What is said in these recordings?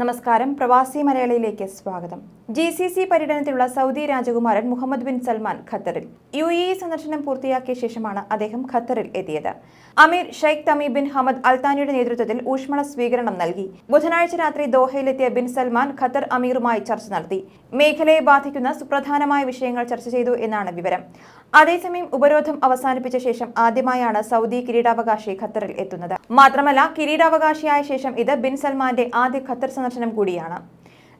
നമസ്കാരം. പ്രവാസി മലയാളിയിലേക്ക് സ്വാഗതം. ജി സി സി പര്യടനത്തിലുള്ള സൗദി രാജകുമാരൻ മുഹമ്മദ് ബിൻ സൽമാൻ ഖത്തറിൽ. യു എ ഇ സന്ദർശനം പൂർത്തിയാക്കിയ ശേഷമാണ് അദ്ദേഹം ഖത്തറിൽ എത്തിയത്. അമീർ ഷെയ്ഖ് തമി ബിൻ ഹമദ് അൽത്താനിയുടെ നേതൃത്വത്തിൽ ഊഷ്മള സ്വീകരണം നൽകി. ബുധനാഴ്ച രാത്രി ദോഹയിലെത്തിയ ബിൻ സൽമാൻ ഖത്തർ അമീറുമായി ചർച്ച നടത്തി. മേഖലയെ ബാധിക്കുന്ന സുപ്രധാനമായ വിഷയങ്ങൾ ചർച്ച ചെയ്തു എന്നാണ് വിവരം. അതേസമയം ഉപരോധം അവസാനിപ്പിച്ച ശേഷം ആദ്യമായാണ് സൗദി കിരീടാവകാശി ഖത്തറിൽ എത്തുന്നത്. മാത്രമല്ല കിരീടാവകാശിയായ ശേഷം ഇത് ബിൻ സൽമാന്റെ ആദ്യ ഖത്തർ സന്ദർശനം കൂടിയാണ്.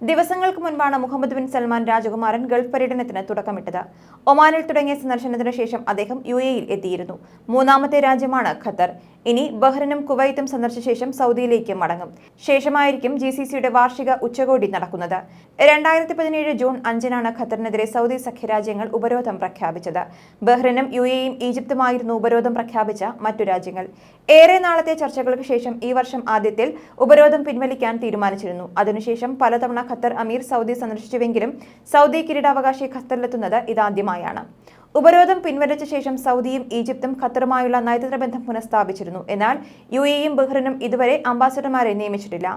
ദിവസങ്ങൾക്ക് മുൻപാണ് മുഹമ്മദ് ബിൻ സൽമാൻ രാജകുമാരൻ ഗൾഫ് പര്യടനത്തിന് തുടക്കമിട്ടത്. ഒമാനിൽ തുടങ്ങിയ സന്ദർശനത്തിന് ശേഷം അദ്ദേഹം യു എയിൽ എത്തിയിരുന്നു. മൂന്നാമത്തെ രാജ്യമാണ് ഖത്തർ. ഇനി ബഹ്റിനും കുവൈത്തും സന്ദർശിച്ച ശേഷം സൗദിയിലേക്ക് മടങ്ങും. ശേഷമായിരിക്കും ജി സി സിയുടെ വാർഷിക ഉച്ചകോടി നടക്കുന്നത്. രണ്ടായിരത്തി പതിനേഴ് ജൂൺ അഞ്ചിനാണ് ഖത്തറിനെതിരെ സൗദി സഖ്യരാജ്യങ്ങൾ ഉപരോധം പ്രഖ്യാപിച്ചത്. ബഹ്റിനും യു എയും ഈജിപ്തുമായിരുന്നു ഉപരോധം പ്രഖ്യാപിച്ച മറ്റു രാജ്യങ്ങൾ. ഏറെ നാളത്തെ ചർച്ചകൾക്ക് ശേഷം ഈ വർഷം ആദ്യത്തിൽ ഉപരോധം പിൻവലിക്കാൻ തീരുമാനിച്ചിരുന്നു. അതിനുശേഷം പലതവണ ഖത്തർ അമീർ സൗദി സന്ദർശിച്ചുവെങ്കിലും സൗദി കിരീടാവകാശി ഖത്തറിലെത്തുന്നത് ഇതാദ്യമായാണ്. ഉപരോധം പിൻവലിച്ച ശേഷം സൗദിയും ഈജിപ്തും ഖത്തറുമായുള്ള നയതന്ത്ര ബന്ധം പുനഃസ്ഥാപിച്ചിരുന്നു. എന്നാൽ യു എയും ബഹ്റിനും ഇതുവരെ അംബാസഡർമാരെ നിയമിച്ചിട്ടില്ല.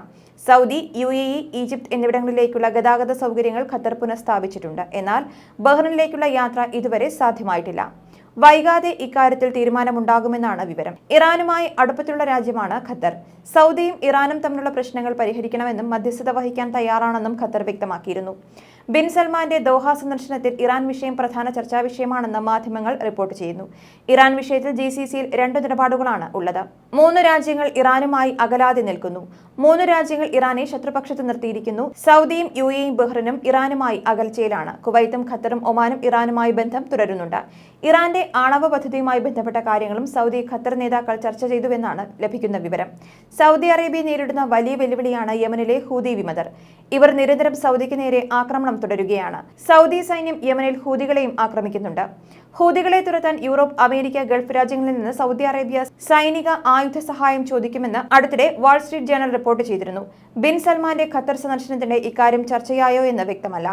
Saudi U A E Egypt എന്നിവിടങ്ങളിലേക്കുള്ള ഗതാഗത സൗകര്യങ്ങൾ ഖത്തർ പുനഃസ്ഥാപിച്ചിട്ടുണ്ട്. എന്നാൽ ബഹ്റിനിലേക്കുള്ള യാത്ര ഇതുവരെ സാധ്യമായിട്ടില്ല. വൈകാതെ ഇക്കാര്യത്തിൽ തീരുമാനമുണ്ടാകുമെന്നാണ് വിവരം. ഇറാനുമായി അടുപ്പത്തിലുള്ള രാജ്യമാണ് ഖത്തർ. സൗദിയും ഇറാനും തമ്മിലുള്ള പ്രശ്നങ്ങൾ പരിഹരിക്കണമെന്നും മധ്യസ്ഥത വഹിക്കാൻ തയ്യാറാണെന്നും ഖത്തർ വ്യക്തമാക്കിയിരുന്നു. ബിൻ സൽമാന്റെ ദോഹ സന്ദർശനത്തിൽ ഇറാൻ വിഷയം പ്രധാന ചർച്ചാ വിഷയമാണെന്ന് മാധ്യമങ്ങൾ റിപ്പോർട്ട് ചെയ്യുന്നു. ഇറാൻ വിഷയത്തിൽ ജി സി സിയിൽ രണ്ട് നിലപാടുകളാണ് ഉള്ളത്. മൂന്ന് രാജ്യങ്ങൾ ഇറാനുമായി അകലാതെ നിൽക്കുന്നു. മൂന്ന് രാജ്യങ്ങൾ ഇറാനെ ശത്രുപക്ഷത്ത് നിർത്തിയിരിക്കുന്നു. സൗദിയും യു എയും ബഹ്റിനും ഇറാനുമായി അകൽച്ചയിലാണ്. കുവൈത്തും ഖത്തറും ഒമാനും ഇറാനുമായി ബന്ധം തുടരുന്നുണ്ട്. ഇറാന്റെ ആണവ പദ്ധതിയുമായി ബന്ധപ്പെട്ട കാര്യങ്ങളും സൗദി ഖത്തർ നേതാക്കൾ ചർച്ച ചെയ്തുവെന്നാണ് ലഭിക്കുന്ന വിവരം. സൗദി അറേബ്യ നേരിടുന്ന വലിയ വെല്ലുവിളിയാണ് യമനിലെ ഹൂതി വിമതർ. ഇവർ നിരന്തരം സൗദിക്ക് നേരെ ആക്രമണം തുടരുകയാണ്. സൗദി സൈന്യം യമനിൽ ഹൂതികളെയും ആക്രമിക്കുന്നുണ്ട്. ഹൂതികളെ തുരത്താൻ യൂറോപ്പ് അമേരിക്ക ഗൾഫ് രാജ്യങ്ങളിൽ നിന്ന് സൗദി അറേബ്യ സൈനിക ആയുധ സഹായം ചോദിക്കുമെന്ന് അടുത്തിടെ വാൾസ്ട്രീറ്റ് ജേണൽ റിപ്പോർട്ട് ചെയ്തിരുന്നു. ബിൻ സൽമാന്റെ ഖത്തർ സന്ദർശനത്തിന്റെ ഇക്കാര്യം ചർച്ചയായോ എന്ന് വ്യക്തമല്ല.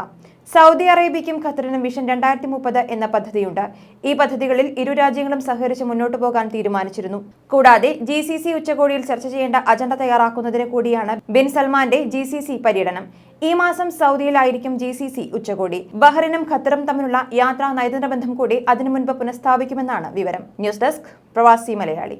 സൗദി അറേബ്യയ്ക്കും ഖത്തറിനും വിഷൻ രണ്ടായിരത്തി മുപ്പത് എന്ന പദ്ധതിയുണ്ട്. ഈ പദ്ധതികളിൽ ഇരു രാജ്യങ്ങളും സഹകരിച്ച് മുന്നോട്ടു പോകാൻ തീരുമാനിച്ചിരുന്നു. കൂടാതെ ജി സി സി ഉച്ചകോടിയിൽ ചർച്ച ചെയ്യേണ്ട അജണ്ട തയ്യാറാക്കുന്നതിന് കൂടിയാണ് ബിൻ സൽമാന്റെ ജി സി സി പര്യടനം. ഈ മാസം സൗദിയിലായിരിക്കും ജി സി സി ഉച്ചകോടി. ബഹ്റിനും ഖത്തറും തമ്മിലുള്ള യാത്രാ നയതന്ത്ര ബന്ധം കൂടി അതിനു മുൻപ് പുനഃസ്ഥാപിക്കുമെന്നാണ് വിവരം. ന്യൂസ് ഡെസ്ക് പ്രവാസി മലയാളി.